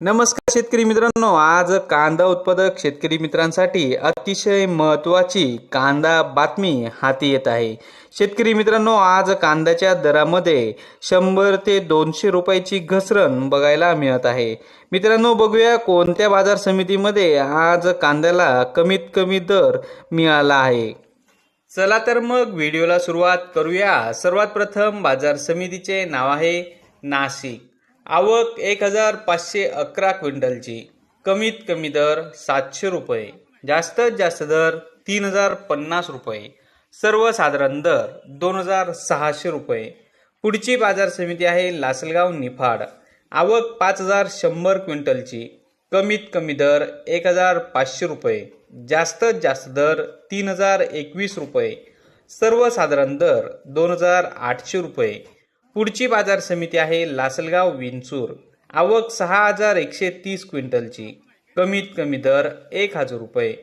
नमस्कार शेतकरी मित्रांनो आज कांदा उत्पादक शेतकरी मित्रांसाठी अतिशय महत्त्वाची कांदा बातमी हाती येत आहे. शेतकरी मित्रांनो आज कांद्याच्या दरामध्ये शंभर ते दोनशे रुपयाची घसरण बघायला मिळत आहे. मित्रांनो बघूया कोणत्या बाजार समितीमध्ये आज कांद्याला कमीत कमी दर मिळाला आहे. चला तर मग व्हिडिओला सुरुवात करूया. सर्वात प्रथम बाजार समितीचे नाव आहे नाशिक. आवक एक हजार पाचशे अकरा क्विंटलची. कमीत कमी दर सातशे रुपये. जास्तीत जास्त दर तीन हजार पन्नास रुपये. सर्वसाधारण दर दोन हजार सहाशे रुपये. पुढची बाजार समिती आहे लासलगाव निफाड. आवक पाच हजार शंभर क्विंटलची. कमीत कमी दर एक हजार पाचशे रुपये. जास्तीत जास्त दर तीन हजार एकवीस रुपये. सर्वसाधारण दर दोन हजार आठशे रुपये. पुढची बाजार समिती आहे लासलगाव विंचूर. आवक सहा हजार एकशे तीस क्विंटलची. कमीत कमी दर एक हजार रुपये.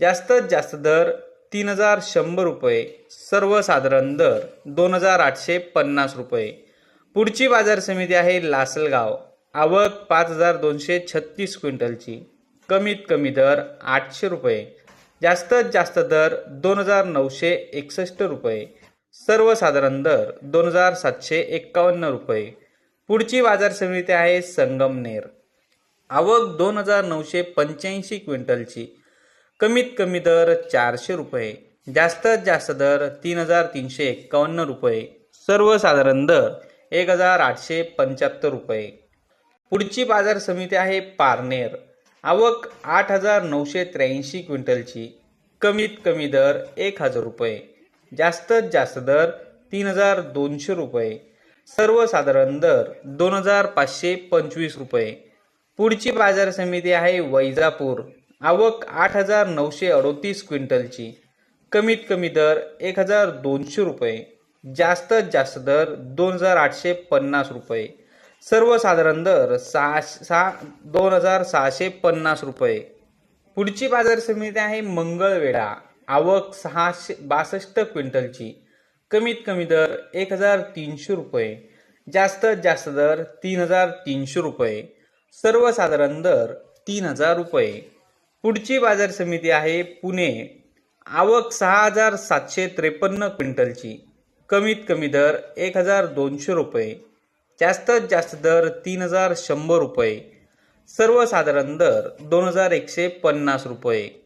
जास्तीत जास्त दर तीन हजार शंभर रुपये. सर्वसाधारण दर दोन हजार आठशे पन्नास रुपये. पुढची बाजार समिती आहे लासलगाव. आवक पाच हजार दोनशे छत्तीस क्विंटलची. कमीत कमी दर आठशे रुपये. जास्तीत जास्त दर दोन हजार नऊशे एकसष्ट रुपये. सर्वसाधारण दर दोन हजार सातशे एक्कावन्न रुपये. पुढची बाजार समिती आहे संगमनेर आवक दोन हजार नऊशे पंच्याऐंशी क्विंटलची. कमीत कमी दर चारशे रुपये. जास्तीत जास्त दर तीन हजार तीनशे एक्कावन्न रुपये. सर्वसाधारण दर एक हजार आठशे पंच्याहत्तर रुपये. पुढची बाजार समिती आहे पारनेर. आवक आठ हजार नऊशे त्र्याऐंशी क्विंटलची. कमीत कमी दर एक हजार रुपये. जास्तीत जास्त दर तीन हजार दोनशे रुपये. सर्वसाधारण दर दोन हजार पाचशे पंचवीस रुपये. पुढची बाजार समिती आहे वैजापूर. आवक आठ हजार नऊशे अडोतीस क्विंटलची. कमीत कमी दर एक हजार दोनशे रुपये. जास्तीत जास्त दर दोन हजार आठशे पन्नास रुपये. सर्वसाधारण दर सहा सहा दोन हजार सहाशे पन्नास रुपये. पुढची बाजार समिती आहे मंगळवेढा. आवक सहाशे बासष्ट क्विंटलची. कमीत कमी दर एक हजार तीनशे रुपये. जास्तीत जास्त दर तीन हजार तीनशे रुपये. सर्वसाधारण दर तीन हजार रुपये. पुढची बाजार समिती आहे पुणे. आवक सहा हजार सातशे त्रेपन्न क्विंटलची. कमीत कमी दर एक हजार दोनशे रुपये. जास्तीत जास्त दर तीन हजार शंभर रुपये. सर्वसाधारण दर दोन हजार एकशे पन्नास रुपये.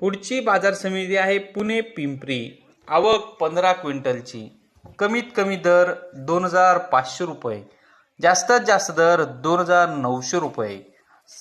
पुढची बाजार समिती आहे पुणे पिंपरी. आवक पंधरा क्विंटलची. कमीत कमी दर दोन हजार पाचशे रुपये. जास्तीत जास्त दर दोन हजार नऊशे रुपये.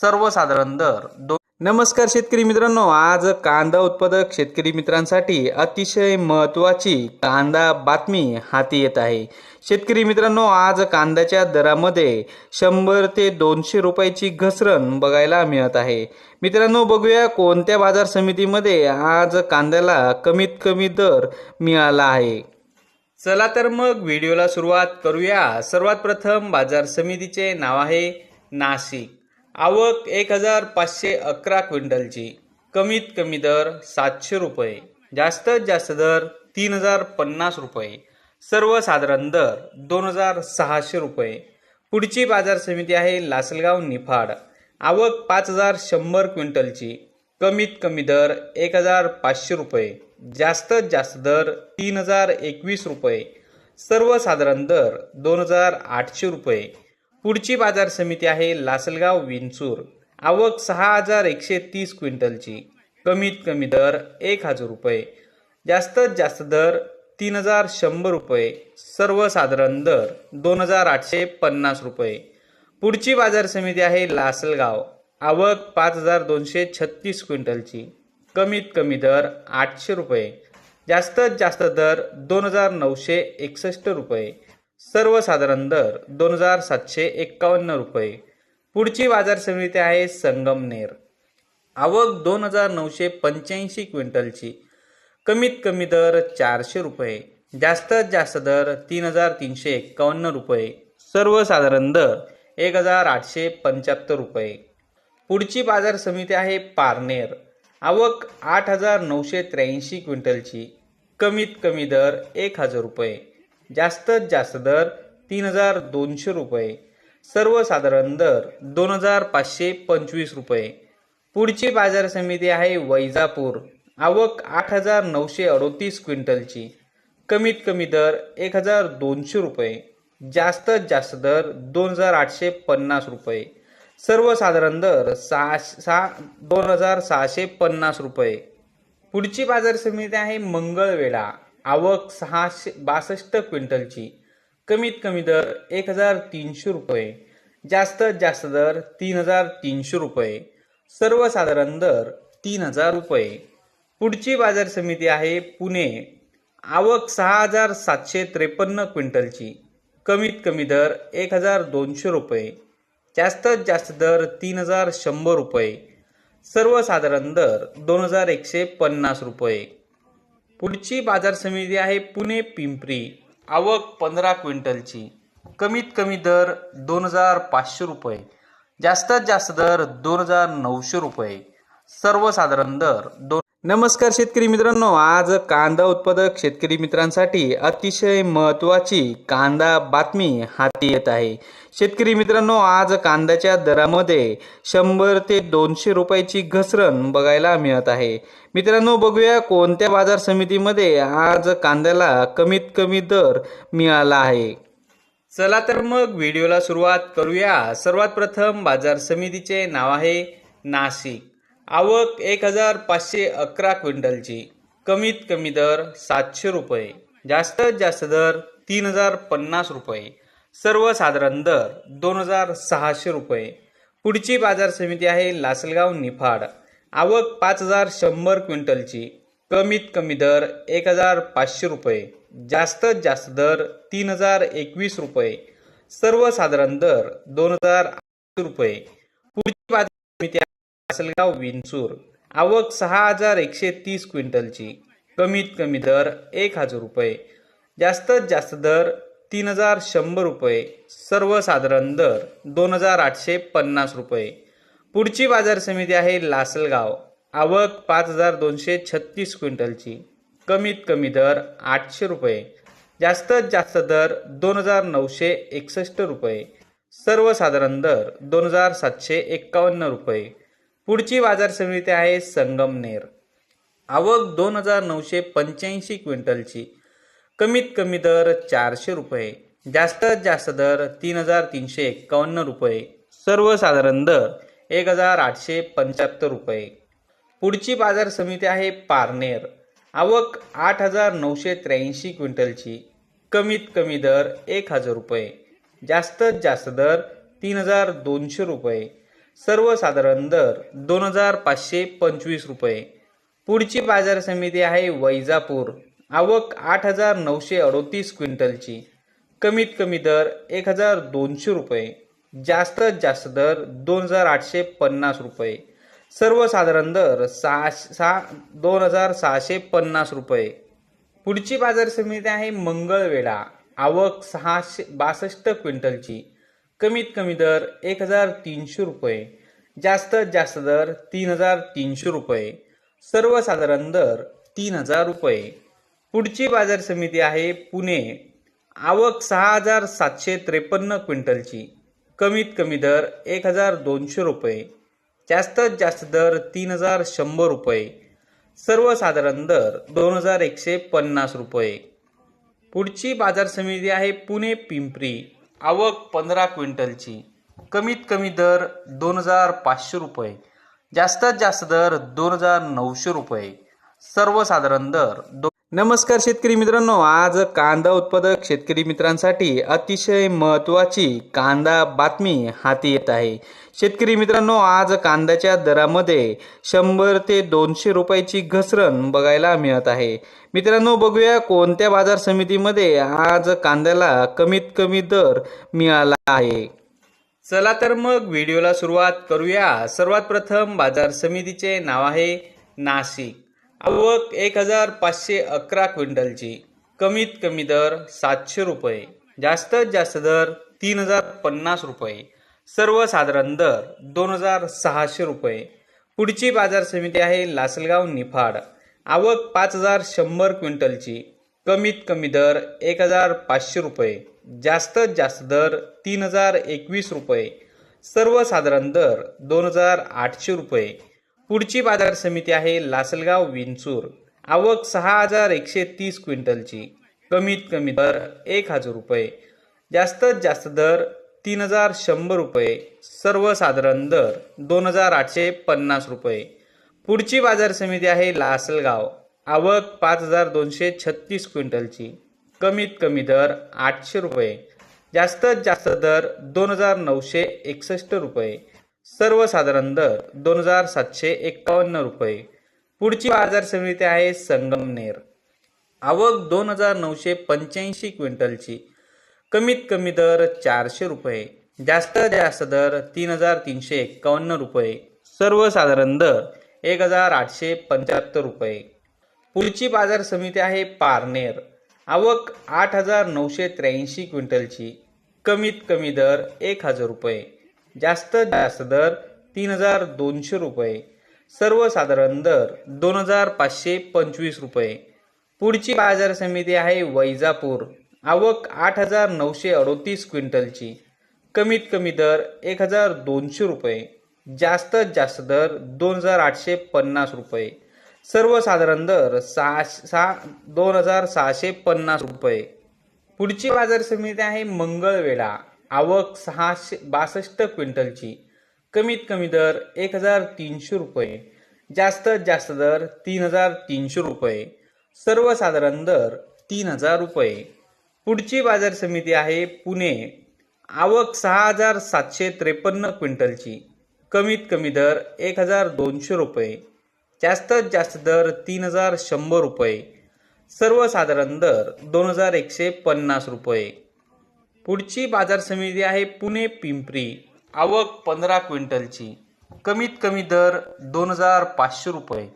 सर्वसाधारण दर दोन नमस्कार शेतकरी मित्रांनो आज कांदा उत्पादक शेतकरी मित्रांसाठी अतिशय महत्त्वाची कांदा बातमी हाती येत आहे. शेतकरी मित्रांनो आज कांद्याच्या दरामध्ये शंभर ते दोनशे रुपयाची घसरण बघायला मिळत आहे. मित्रांनो बघूया कोणत्या बाजार समितीमध्ये आज कांद्याला कमीत कमी दर मिळाला आहे. चला तर मग व्हिडिओला सुरुवात करूया. सर्वात प्रथम बाजार समितीचे नाव आहे नाशिक. आवक एक हजार पाचशे अकरा क्विंटलची. कमीत कमी दर सातशे रुपये. जास्तीत जास्त दर तीन हजार पन्नास रुपये. सर्वसाधारण दर दोन हजार सहाशे रुपये. पुढची बाजार समिती आहे लासलगाव निफाड. आवक पाच हजार शंभर क्विंटलची. कमीत कमी दर एक हजार पाचशे रुपये. जास्तीत जास्त दर तीन हजार एकवीस रुपये. सर्वसाधारण दर दोन हजार आठशे रुपये. पुढची बाजार समिती आहे लासलगाव विंचूर. आवक सहा हजार एकशे तीस क्विंटलची. कमीत कमी दर एक हजार रुपये. जास्तीत जास्त दर तीन हजार शंभर रुपये सर्वसाधारण दर दोन हजार आठशे पन्नास रुपये. पुढची बाजार समिती आहे लासलगाव. आवक पाच हजार दोनशे छत्तीस क्विंटलची. कमीत कमी दर आठशे रुपये. जास्तीत जास्त दर दोन हजार नऊशे एकसष्ट रुपये. सर्वसाधारण दर दोन हजार सातशे एक्कावन्न रुपये. पुढची बाजार समिती आहे संगमनेर. आवक दोन हजार नऊशे पंच्याऐंशी क्विंटलची. कमीत कमी दर चारशे रुपये जास्तीत जास्त दर तीन हजार तीनशे एक्कावन्न रुपये. सर्वसाधारण दर एक हजार आठशे पंच्याहत्तर रुपये. पुढची बाजार समिती आहे पारनेर. आवक आठ हजार नऊशे त्र्याऐंशी क्विंटलची. कमीत कमी दर एक हजार रुपये. जास्तीत जास्त दर तीन हजार दोनशे रुपये. सर्वसाधारण दर दोन हजार पाचशे पंचवीस रुपये. पुढची बाजार समिती आहे वैजापूर. आवक आठ हजार नऊशे अडोतीस क्विंटलची. कमीत कमी दर एक हजार दोनशे रुपये. जास्तीत जास्त दर दोन हजार आठशे पन्नास रुपये. सर्वसाधारण दर सहा सहा दोन हजार सहाशे पन्नास रुपये. पुढची बाजार समिती आहे मंगळवेढा. आवक सहाशे बासष्ट क्विंटलची. कमीत कमी दर एक हजार तीनशे रुपये. जास्तीत जास्त दर तीन हजार तीनशे रुपये. सर्वसाधारण दर तीन हजार रुपये. पुढची बाजार समिती आहे पुणे. आवक सहा हजार सातशे त्रेपन्न क्विंटलची. कमीत कमी दर एक हजार दोनशे रुपये. जास्तीत जास्त दर तीन हजार शंभर रुपये. सर्वसाधारण दर दोन हजार एकशे पन्नास रुपये. पुढची बाजार समिती आहे पुणे पिंपरी. आवक पंधरा क्विंटलची. कमीत कमी दर दोन हजार पाचशे रुपये. जास्तीत जास्त दर दोन हजार नऊशे रुपये. सर्वसाधारण दर दोन नमस्कार शेतकरी मित्रांनो आज कांदा उत्पादक शेतकरी मित्रांसाठी अतिशय महत्त्वाची कांदा बातमी हाती येत आहे. शेतकरी मित्रांनो आज कांद्याच्या दरामध्ये शंभर ते दोनशे रुपयाची घसरण बघायला मिळत आहे. मित्रांनो बघूया कोणत्या बाजार समितीमध्ये आज कांद्याला कमीत कमी दर मिळाला आहे. चला तर मग व्हिडिओला सुरुवात करूया. सर्वात प्रथम बाजार समितीचे नाव आहे नाशिक. आवक एक हजार पाचशे अकरा क्विंटलची. कमीत कमी दर सातशे रुपये. जास्तीत जास्त दर तीन हजार पन्नास रुपये. सर्वसाधारण दर दोन हजार सहाशे रुपये. पुढची बाजार समिती आहे लासलगाव निफाड. आवक पाच हजार शंभर क्विंटलची. कमीत कमी दर एक हजार पाचशे रुपये. जास्तीत जास्त दर तीन हजार एकवीस रुपये. सर्वसाधारण दर दोन हजार आठशे रुपये. पुढची बाजार समिती आहे लासलगाव विंचूर. आवक सहा हजार एकशे तीस क्विंटलची. कमीत कमी दर एक हजार रुपये. जास्तीत जास्त दर तीन हजार शंभर रुपये. सर्वसाधारण दर दोन हजार आठशे पन्नास रुपये. पुढची बाजार समिती आहे लासलगाव. आवक पाच हजार दोनशे छत्तीस क्विंटलची. कमीत कमी दर आठशे रुपये. जास्तीत जास्त दर दोन हजार नऊशे एकसष्ट रुपये. सर्वसाधारण दर दोन हजार सातशे एक्कावन्न रुपये. पुढची बाजार समिती आहे संगमनेर आवक दोन हजार नऊशे पंच्याऐंशी क्विंटलची. कमीत कमी दर चारशे रुपये. जास्तीत जास्त दर तीन हजार तीनशे एक्कावन्न रुपये. सर्वसाधारण दर एक हजार आठशे पंच्याहत्तर रुपये. पुढची बाजार समिती आहे पारनेर आवक आठ हजार नऊशे त्र्याऐंशी क्विंटलची. कमीत कमी दर एक हजार रुपये. जास्तीत जास्त दर तीन हजार दोनशे रुपये. सर्वसाधारण दर दोन हजार पाचशे पंचवीस रुपये. पुढची बाजार समिती आहे वैजापूर. आवक आठ हजार नऊशे अडोतीस क्विंटलची. कमीत कमी दर एक हजार दोनशे रुपये. जास्तीत जास्त दर दोन हजार आठशे पन्नास रुपये. सर्वसाधारण दर सहा सहा दोन हजार सहाशे पन्नास रुपये. पुढची बाजार समिती आहे मंगळवेढा. आवक सहाशे बासष्ट क्विंटलची. कमीत कमी दर एक हजार तीनशे रुपये जास्तीत जास्त दर तीन हजार तीनशे रुपये सर्वसाधारण दर तीन हजार रुपये. पुढची बाजार समिती आहे पुणे. आवक सहा हजार सातशे त्रेपन्न क्विंटलची. कमीत कमी दर एक हजार दोनशे रुपये जास्तीत जास्त दर तीन हजार शंभर रुपये सर्वसाधारण दर दोन हजार एकशे पन्नास रुपये. पुढची बाजार समिती आहे पुणे पिंपरी. आवक पंधरा क्विंटलची. कमीत कमी दर दोन हजार पाचशे रुपये. जास्तीत जास्त दर दोन हजार नऊशे रुपये. सर्वसाधारण दर दो नमस्कार शेतकरी मित्रांनो आज कांदा उत्पादक शेतकरी मित्रांसाठी अतिशय महत्त्वाची कांदा बातमी हाती येत आहे. शेतकरी मित्रांनो आज कांद्याच्या दरामध्ये शंभर ते दोनशे रुपयाची घसरण बघायला मिळत आहे. मित्रांनो बघूया कोणत्या बाजार समितीमध्ये आज कांद्याला कमीत कमी दर मिळाला आहे. चला तर मग व्हिडिओला सुरुवात करूया. सर्वात प्रथम बाजार समितीचे नाव आहे नाशिक. आवक एक हजार पाचशे अकरा क्विंटलची. कमीत कमी दर सातशे रुपये. जास्तीत जास्त दर तीन हजार पन्नास रुपये. सर्वसाधारण दर दोन हजार सहाशे रुपये. पुढची बाजार समिती आहे लासलगाव निफाड. आवक पाच हजार शंभर क्विंटलची. कमीत कमी दर एक हजार पाचशे रुपये. जास्तीत जास्त दर तीन हजार एकवीस रुपये. सर्वसाधारण दर दोन हजार आठशे रुपये. पुढची बाजार समिती आहे लासलगाव विंचूर. आवक सहा हजार एकशे तीस क्विंटलची. कमीत कमी दर एक हजार रुपये. जास्तीत जास्त दर तीन हजार शंभर रुपये. सर्वसाधारण दर दोन हजार आठशे पन्नास रुपये. पुढची बाजार समिती आहे लासलगाव. आवक पाच हजार दोनशे छत्तीस क्विंटलची. कमीत कमी दर आठशे रुपये. जास्तीत जास्त दर दोन हजार नऊशे एकसष्ट रुपये. सर्वसाधारण दर दोन हजार सातशे एक्कावन्न रुपये. पुढची बाजार समिती आहे संगमनेर. आवक दोन हजार नऊशे पंच्याऐंशी क्विंटलची. कमीत कमी दर चारशे रुपये. जास्त जास्त दर तीन हजार तीनशे एक्कावन्न रुपये. सर्वसाधारण दर एक हजार आठशे पंच्याहत्तर रुपये. पुढची बाजार समिती आहे पारनेर. आवक आठ हजार नऊशे त्र्याऐंशी क्विंटलची. कमीत कमी दर एक हजार रुपये. जास्तीत जास्त दर तीन हजार दोनशे रुपये. सर्वसाधारण दर दोन हजार पाचशे पंचवीस रुपये. पुढची बाजार समिती आहे वैजापूर. आवक आठ हजार नऊशे अडोतीस क्विंटलची. कमीत कमी दर एक हजार दोनशे रुपये. जास्तीत जास्त दर दोन हजार आठशे पन्नास रुपये. सर्वसाधारण दर सहा सहा दोन हजार सहाशे पन्नास रुपये. पुढची बाजार समिती आहे मंगळवेढा. आवक सहाशे बासष्ट क्विंटलची. कमीत कमी दर एक हजार तीनशे रुपये. जास्तीत जास्त दर तीन हजार तीनशे रुपये. सर्वसाधारण दर तीन हजार रुपये. पुढची बाजार समिती आहे पुणे. आवक सहा हजार सातशे त्रेपन्न क्विंटलची. कमीत कमी दर एक हजार दोनशे रुपये. जास्तीत जास्त दर तीन हजार शंभर रुपये. सर्वसाधारण दर दोन हजार एकशे पन्नास रुपये. पुढची बाजार समिती आहे पुणे पिंपरी. आवक पंधरा क्विंटलची. कमीत कमी दर दोन हजार पाचशे रुपये.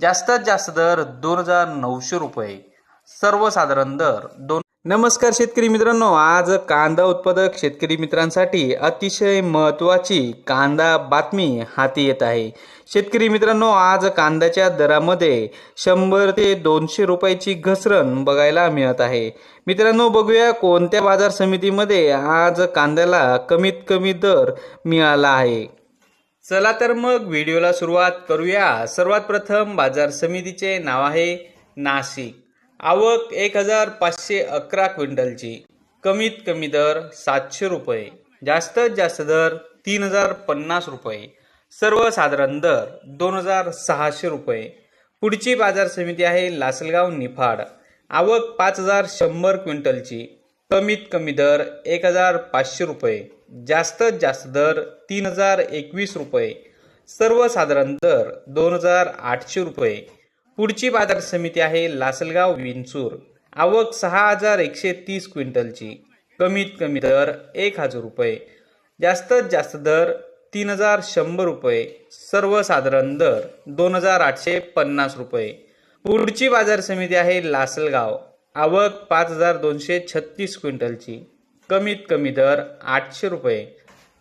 जास्तीत जास्त दर दोन हजार नऊशे रुपये. सर्वसाधारण दर दोन नमस्कार शेतकरी मित्रांनो आज कांदा उत्पादक शेतकरी मित्रांसाठी अतिशय महत्त्वाची कांदा बातमी हाती येत आहे. शेतकरी मित्रांनो आज कांद्याच्या दरामध्ये शंभर ते दोनशे रुपयाची घसरण बघायला मिळत आहे. मित्रांनो बघूया कोणत्या बाजार समितीमध्ये आज कांद्याला कमीत कमी दर मिळाला आहे. चला तर मग व्हिडिओला सुरुवात करूया. सर्वात प्रथम बाजार समितीचे नाव आहे नाशिक. आवक एक हजार पाचशे अकरा क्विंटलची. कमीत कमी दर सातशे रुपये. जास्तीत जास्त दर तीन हजार पन्नास रुपये. सर्वसाधारण दर दोन हजार सहाशे रुपये. पुढची बाजार समिती आहे लासलगाव निफाड. आवक पाच हजार शंभर क्विंटलची. कमीत कमी दर एक हजार पाचशे रुपये. जास्तीत जास्त दर तीन हजार एकवीस रुपये. सर्वसाधारण दर दोन हजार आठशे रुपये. पुढची बाजार समिती आहे लासलगाव विंचूर. आवक सहा हजार एकशे तीस क्विंटलची. कमीत कमी दर एक हजार रुपये. जास्तीत जास्त दर तीन हजार शंभर रुपये. सर्वसाधारण दर दोन हजार आठशे पन्नास रुपये. पुढची बाजार समिती आहे लासलगाव. आवक पाच हजार दोनशे छत्तीस क्विंटलची. कमीत कमी दर आठशे रुपये.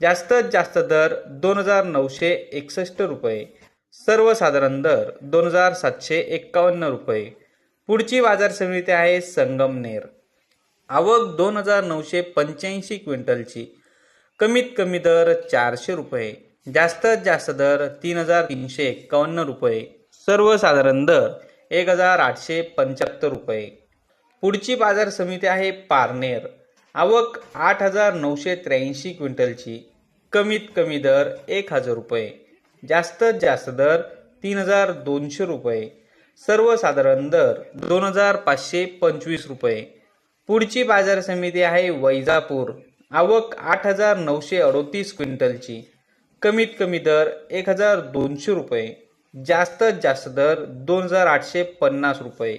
जास्तीत जास्त दर दोन हजार नऊशे एकसष्ट रुपये. सर्वसाधारण दर दोन हजार सातशे एक्कावन्न रुपये. पुढची बाजार समिती आहे संगमनेर आवक दोन हजार नऊशे पंच्याऐंशी क्विंटलची. कमीत कमी दर चारशे रुपये. जास्तीत जास्त दर तीन हजार तीनशे एक्कावन्न रुपये. सर्वसाधारण दर एक हजार आठशे पंच्याहत्तर रुपये. पुढची बाजार समिती आहे पारनेर आवक आठ हजार नऊशे त्र्याऐंशी क्विंटलची. कमीत कमी दर एक हजार रुपये. जास्तीत जास्त दर तीन हजार दोनशे रुपये. सर्वसाधारण दर दोन हजार पाचशे पंचवीस रुपये. पुढची बाजार समिती आहे वैजापूर. आवक आठ हजार नऊशे अडोतीस क्विंटलची. कमीत कमी दर एक हजार दोनशे रुपये. जास्तीत जास्त दर दोन हजार आठशे पन्नास रुपये.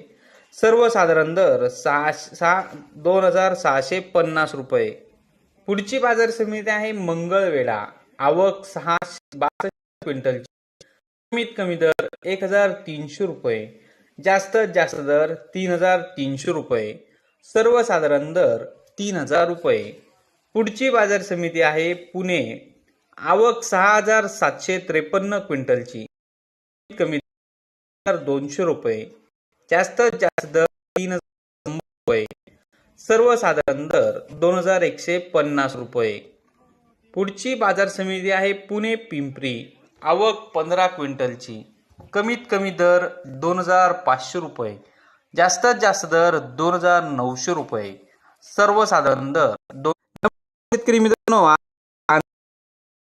सर्वसाधारण दर सहा सहा दोन हजार सहाशे पन्नास रुपये. पुढची बाजार समिती आहे मंगळवेढा. आवक सहाशे बासष्ट क्विंटलची. कमीत कमी दर एक हजार तीनशे रुपये जास्तीत जास्त दर तीन हजार तीनशे रुपये सर्वसाधारण दर तीन हजार रुपये. पुढची बाजार समिती आहे पुणे आवक सहा हजार सातशे त्रेपन्न क्विंटलची. कमीत कमी दोनशे रुपये जास्तीत जास्त दर तीन हजार रुपये सर्वसाधारण दर दोन हजार एकशे पन्नास रुपये. पुढची बाजार समिती आहे पुणे पिंपरी. आवक पंधरा क्विंटलची. कमीत कमी दर दोन हजार पाचशे रुपये. जास्तीत जास्त दर दोन हजार नऊशे रुपये. सर्वसाधारण दर दोन शेतकरी मित्रांनो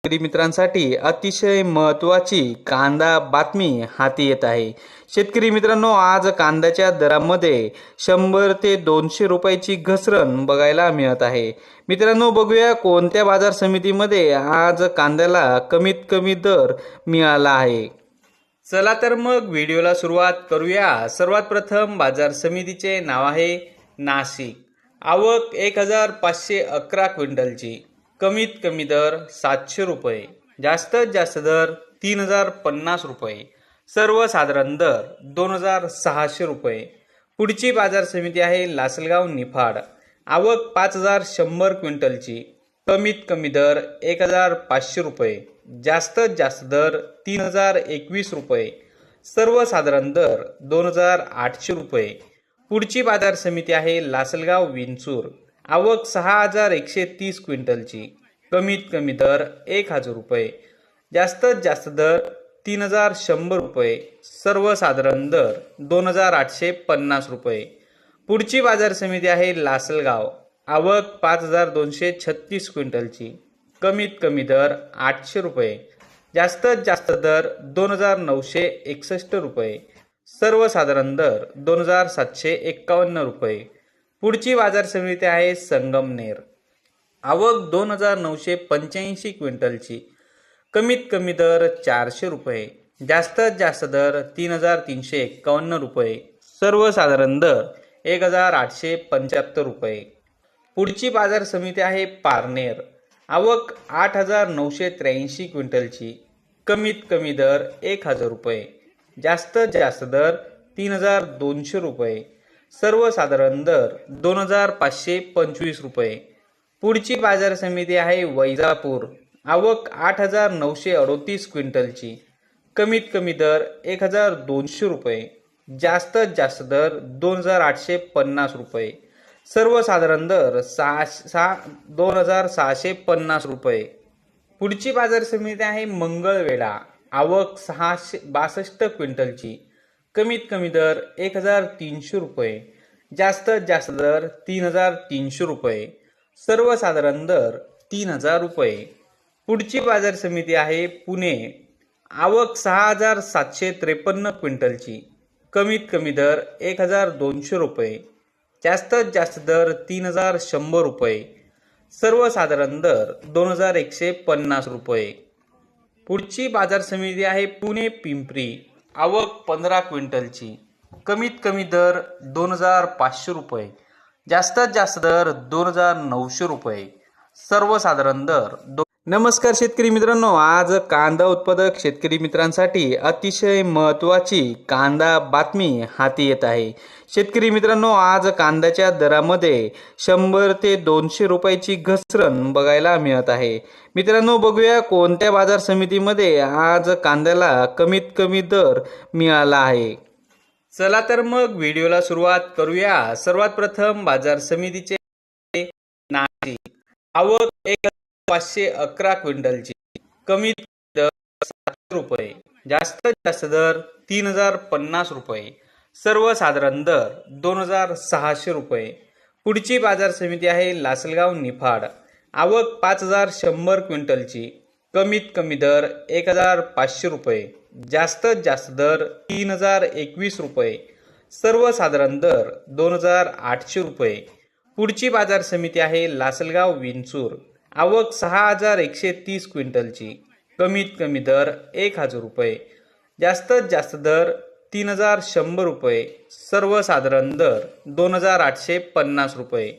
मित्रांसाठी अतिशय महत्त्वाची कांदा बातमी हाती येत आहे. शेतकरी मित्रांनो आज कांद्याच्या दरामध्ये शंभर ते दोनशे रुपयाची घसरण बघायला मिळत आहे. मित्रांनो बघूया कोणत्या बाजार समितीमध्ये आज कांद्याला कमीत कमी दर मिळाला आहे. चला तर मग व्हिडिओला सुरुवात करूया. सर्वात प्रथम बाजार समितीचे नाव आहे नाशिक. आवक एक हजार पाचशे अकरा क्विंटलची. कमीत कमी दर सातशे रुपये जास्तीत जास्त दर तीन हजार पन्नास रुपये सर्वसाधारण दर दोन हजार सहाशे रुपये. पुढची बाजार समिती आहे लासलगाव निफाड. आवक पाच हजार शंभर क्विंटलची कमीत कमी दर एक हजार पाचशे रुपये जास्तीत जास्त दर तीन हजार एकवीस रुपये सर्वसाधारण दर दोन हजार आठशे रुपये. पुढची बाजार समिती आहे लासलगाव विंचूर. आवक सहा हजार एकशे तीस क्विंटलची. कमीत कमी दर एक हजार रुपये. जास्तीत जास्त दर तीन हजार शंभर रुपये. सर्वसाधारण दर दोन हजार आठशे पन्नास रुपये. पुढची बाजार समिती आहे लासलगाव. आवक पाच हजार दोनशे छत्तीस क्विंटलची. कमीत कमी दर आठशे रुपये. जास्तीत जास्त दर दोन हजार नऊशे एकसष्ट रुपये. सर्वसाधारण दर दोन हजार सातशे एक्कावन्न रुपये. पुढची बाजार समिती आहे संगमनेर आवक दोन हजार नऊशे पंच्याऐंशी क्विंटलची. कमीत कमी दर चारशे रुपये. जास्तीत जास्त दर तीन हजार तीनशे एक्कावन्न रुपये. सर्वसाधारण दर एक हजार आठशे पंच्याहत्तर रुपये. पुढची बाजार समिती आहे पारनेर. आवक आठ हजार नऊशे त्र्याऐंशी क्विंटलची. कमीत कमी दर एक हजार रुपये. जास्तीत जास्त दर तीन हजार दोनशे रुपये. सर्वसाधारण दर दोन हजार पाचशे पंचवीस रुपये. पुढची बाजार समिती आहे वैजापूर. आवक आठ हजार नऊशे अडोतीस क्विंटलची. कमीत कमी दर एक हजार दोनशे रुपये. जास्तीत जास्त दर दोन हजार आठशे पन्नास रुपये. सर्वसाधारण दर सहा सहा दोन हजार सहाशे पन्नास रुपये. पुढची बाजार समिती आहे मंगळवेढा. आवक सहाशे बासष्ट क्विंटलची. कमीत कमी दर एक हजार तीनशे रुपये जास्तीत जास्त दर तीन हजार तीनशे रुपये सर्वसाधारण दर तीन हजार रुपये. पुढची बाजार समिती आहे पुणे. आवक सहा हजार सातशे त्रेपन्न क्विंटलची. कमीत कमी दर एक हजार दोनशे रुपये जास्तीत जास्त दर तीन हजार शंभर रुपये सर्वसाधारण दर दोन हजार एकशे पन्नास रुपये. पुढची बाजार समिती आहे पुणे पिंपरी. आवक पंधरा क्विंटलची. कमीत कमी दर दोन हजार पाचशे रुपये. जास्तीत जास्त दर दोन हजार नऊशे रुपये. सर्वसाधारण दर दो नमस्कार शेतकरी मित्रांनो आज कांदा उत्पादक शेतकरी मित्रांसाठी अतिशय महत्त्वाची कांदा बातमी हाती येत आहे. शेतकरी मित्रांनो आज कांद्याच्या दरामध्ये शंभर ते दोनशे रुपयाची घसरण बघायला मिळत आहे. मित्रांनो बघूया कोणत्या बाजार समितीमध्ये आज कांद्याला कमीत कमी दर मिळाला आहे. चला तर मग व्हिडिओला सुरुवात करूया. सर्वात प्रथम बाजार समितीचे नाशिक आवक एक पाचशे अकरा क्विंटलची. कमीत दर सातशे रुपये. जास्तीत जास्त दर तीन हजार पन्नास रुपये. सर्वसाधारण दर दोन हजार सहाशे रुपये. पुढची बाजार समिती आहे लासलगाव निफाड. आवक पाच हजार शंभर क्विंटलची. कमीत कमी दर एक हजार पाचशे रुपये. जास्तीत जास्त दर तीन हजार एकवीस रुपये. सर्वसाधारण दर दोन हजार आठशे रुपये. पुढची बाजार समिती आहे लासलगाव विंचूर. आवक सहा हजार एकशे तीस क्विंटलची. कमीत कमी दर एक हजार रुपये. जास्तीत जास्त दर तीन हजार शंभर रुपये. सर्वसाधारण दर दोन हजार आठशे पन्नास रुपये.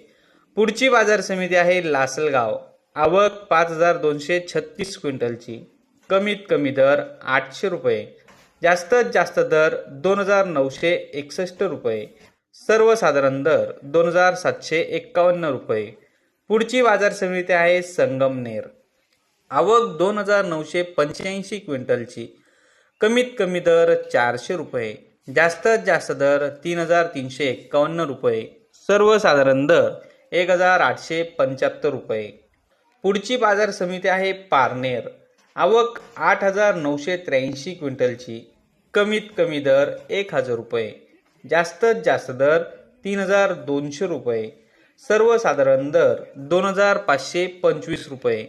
पुढची बाजार समिती आहे लासलगाव. आवक पाच हजार दोनशे छत्तीस क्विंटलची. कमीत कमी दर आठशे रुपये. जास्तीत जास्त दर दोन हजार नऊशे एकसष्ट रुपये. सर्वसाधारण दर दोन हजार सातशे एक्कावन्न रुपये. पुढची बाजार समिती आहे संगमनेर आवक दोन हजार नऊशे पंच्याऐंशी क्विंटलची. कमीत कमी दर चारशे रुपये. जास्तीत जास्त दर तीन हजार तीनशे एक्कावन्न रुपये. सर्वसाधारण दर एक हजार आठशे पंच्याहत्तर रुपये. पुढची बाजार समिती आहे पारनेर. आवक आठ हजार नऊशे त्र्याऐंशी क्विंटलची. कमीत कमी दर एक हजार रुपये. जास्तीत जास्त दर तीन हजार दोनशे रुपये. सर्वसाधारण दर दोन हजार पाचशे पंचवीस रुपये.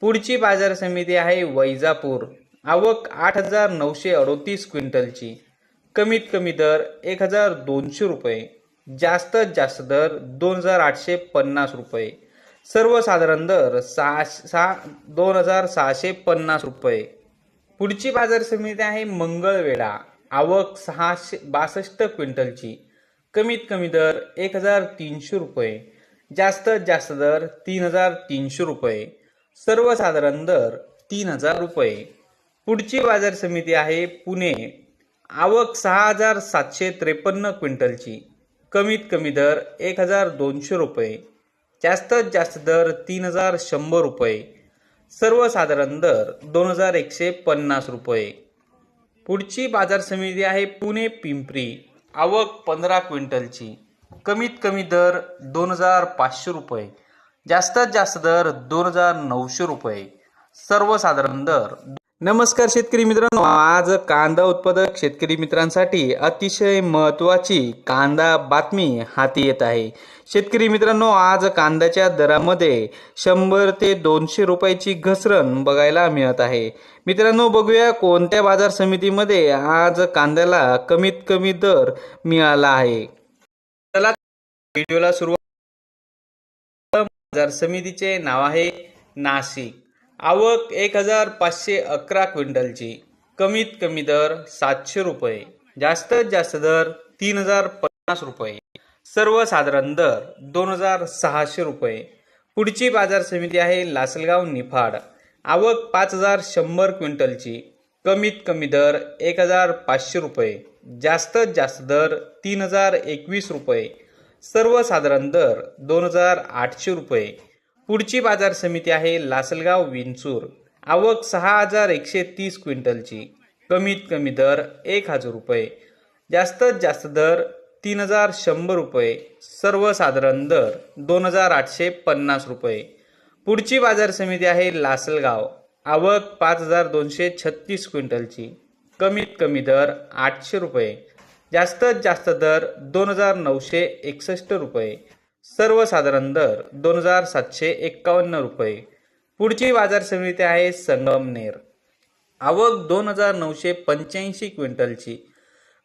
पुढची बाजार समिती आहे वैजापूर. आवक आठ हजार नऊशे अडोतीस क्विंटलची. कमीत कमी दर एक हजार दोनशे रुपये. जास्तीत जास्त दर दोन हजार आठशे पन्नास रुपये. सर्वसाधारण दर सहा सहा दोन हजार सहाशे पन्नास रुपये. पुढची बाजार समिती आहे मंगळवेढा. आवक सहाशे बासष्ट क्विंटलची. कमीत कमी दर एक हजार तीनशे रुपये जास्तीत जास्त दर तीन हजार तीनशे रुपये सर्वसाधारण दर तीन हजार रुपये. पुढची बाजार समिती आहे पुणे. आवक सहा हजार सातशे त्रेपन्न क्विंटलची. कमीत कमी दर एक हजार दोनशे रुपये. जास्तीत जास्त दर तीन हजार शंभर रुपये. सर्वसाधारण दर दोन हजार एकशे पन्नास रुपये. पुढची बाजार समिती आहे पुणे पिंपरी. आवक पंधरा क्विंटलची. कमीत कमी दर दोन हजार पाचशे रुपये. जास्तीत जास्त दर दोन हजार नऊशे रुपये. सर्वसाधारण दर नमस्कार शेतकरी मित्रांनो. आज कांदा उत्पादक शेतकरी मित्रांसाठी अतिशय महत्त्वाची कांदा बातमी हाती येत आहे. शेतकरी मित्रांनो आज कांद्याच्या दरामध्ये शंभर ते दोनशे रुपयाची घसरण बघायला मिळत आहे. मित्रांनो बघूया कोणत्या बाजार समितीमध्ये आज कांद्याला कमीत कमी दर मिळाला आहे. चला व्हिडिओला सुरुवात बाजार समितीचे नाव आहे नाशिक. आवक एक हजार पाचशे अकरा क्विंटलची. कमीत कमी दर सातशे रुपये. जास्तीत जास्त दर तीन हजार पन्नास रुपये. सर्वसाधारण दर दोन हजार सहाशे रुपये. पुढची बाजार समिती आहे लासलगाव निफाड. आवक पाच हजार शंभर क्विंटलची. कमीत कमी दर एक हजार पाचशे रुपये. जास्तीत जास्त दर तीन हजार एकवीस रुपये. सर्वसाधारण दर दोन हजार आठशे रुपये. पुढची बाजार समिती आहे लासलगाव विंचूर. आवक सहा हजार एकशे तीस क्विंटलची. कमीत कमी दर एक हजार रुपये. जास्तीत जास्त दर तीन हजार शंभर रुपये. सर्वसाधारण दर दोन हजार आठशे पन्नास रुपये. पुढची बाजार समिती आहे लासलगाव. आवक पाच हजार दोनशे छत्तीस क्विंटलची. कमीत कमी दर आठशे रुपये. जास्तीत जास्त दर दोन हजार नऊशे एकसष्ट रुपये. सर्वसाधारण दर दोन हजार सातशे एक्कावन्न रुपये. पुढची बाजार समिती आहे संगमनेर आवक दोन हजार नऊशे पंच्याऐंशी क्विंटलची.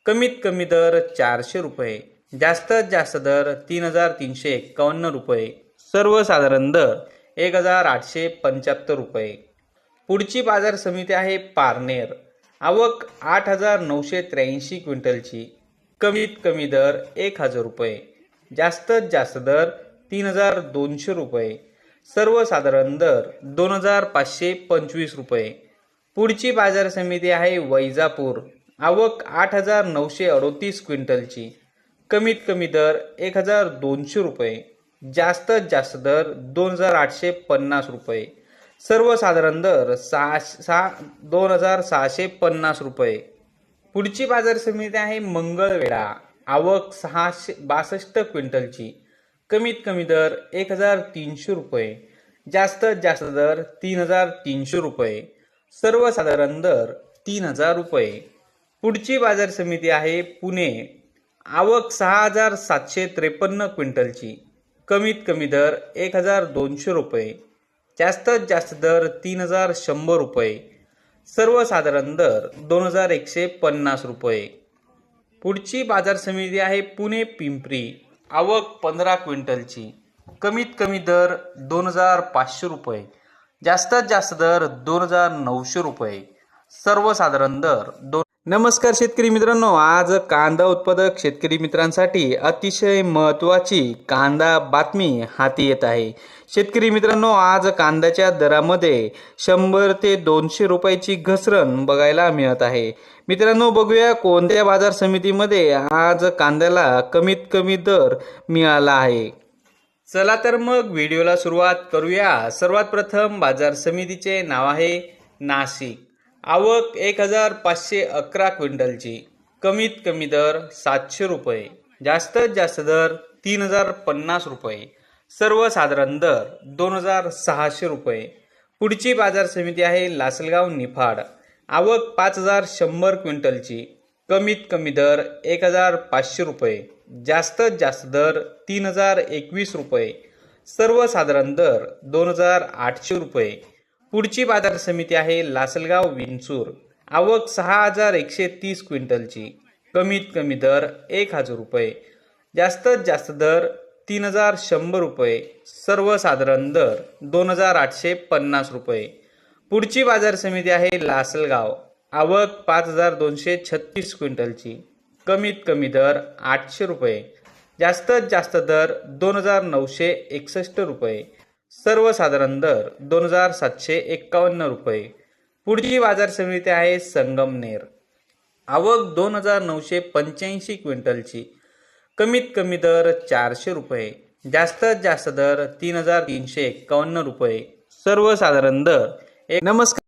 कमीत कमी दर चारशे रुपये. जास्तीत जास्त दर तीन हजार तीनशे एक्कावन्न रुपये. सर्वसाधारण दर एक हजार आठशे पंच्याहत्तर रुपये. पुढची बाजार समिती आहे पारनेर. आवक आठ हजार नऊशे त्र्याऐंशी क्विंटलची. कमीत कमी दर एक हजार रुपये. जास्तीत जास्त दर तीन हजार दोनशे रुपये. सर्वसाधारण दर दोन हजार पाचशे पंचवीस रुपये. पुढची बाजार समिती आहे वैजापूर. आवक आठ हजार नऊशे अडोतीस क्विंटलची. कमीत कमी दर एक हजार दोनशे रुपये. जास्तीत जास्त दर दोन हजार आठशे पन्नास रुपये. सर्वसाधारण दर सहा सहा दोन हजार सहाशे पन्नास रुपये. पुढची बाजार समिती आहे मंगळवेढा. आवक सहाशे बासष्ट क्विंटलची. कमीत कमी दर एक हजार तीनशे रुपये. जास्तीत जास्त दर तीन हजार तीनशे रुपये. सर्वसाधारण दर तीन हजार रुपये. पुढची बाजार समिती आहे पुणे. आवक सहा हजार सातशे त्रेपन्न क्विंटलची. कमीत कमी दर एक हजार दोनशे रुपये. जास्तीत जास्त दर तीन हजार शंभर रुपये. सर्वसाधारण दर दोन हजार एकशे पन्नास रुपये. पुढची बाजार समिती आहे पुणे पिंपरी. आवक पंधरा क्विंटलची. कमीत कमी दर दोन हजार पाचशे रुपये. जास्तीत जास्त दर दोन हजार नऊशे रुपये. सर्वसाधारण दर दोन नमस्कार शेतकरी मित्रांनो आज कांदा उत्पादक शेतकरी मित्रांसाठी अतिशय महत्त्वाची कांदा बातमी हाती येत आहे. शेतकरी मित्रांनो आज कांद्याच्या दरामध्ये शंभर ते दोनशे रुपयाची घसरण बघायला मिळत आहे. मित्रांनो बघूया कोणत्या बाजार समितीमध्ये आज कांद्याला कमीत कमी दर मिळाला आहे. चला तर मग व्हिडिओला सुरुवात करूया. सर्वात प्रथम बाजार समितीचे नाव आहे नाशिक. आवक एक हजार पाचशे अकरा क्विंटलची. कमीत कमी दर सातशे रुपये. जास्तीत जास्त दर तीन हजार पन्नास रुपये. सर्वसाधारण दर दोन हजार सहाशे रुपये. पुढची बाजार समिती आहे लासलगाव निफाड. आवक पाच हजार शंभर क्विंटलची. कमीत कमी दर एक हजार पाचशे रुपये. जास्तीत जास्त दर तीन हजार एकवीस रुपये. सर्वसाधारण दर दोन हजार आठशे रुपये. पुढची बाजार समिती आहे लासलगाव विंचूर. आवक सहा हजार एकशे तीस क्विंटलची. कमीत कमी दर एक हजार रुपये. जास्तीत जास्त दर तीन हजार शंभर रुपये. सर्वसाधारण दर दोन हजार आठशे पन्नास रुपये. पुढची बाजार समिती आहे लासलगाव. आवक पाच हजार दोनशे छत्तीस क्विंटलची. कमीत कमी दर आठशे रुपये. जास्तीत जास्त दर दोन हजार नऊशे एकसष्ट रुपये. सर्वसाधारण दर दोन हजार सातशे एक्कावन्न रुपये. पुढची बाजार समिती आहे संगमनेर आवक दोन हजार नऊशे पंच्याऐंशी क्विंटलची. कमीत कमी दर चारशे रुपये. जास्तीत जास्त दर तीन हजार तीनशे एक्कावन्न रुपये. सर्वसाधारण दर एक नमस्कार.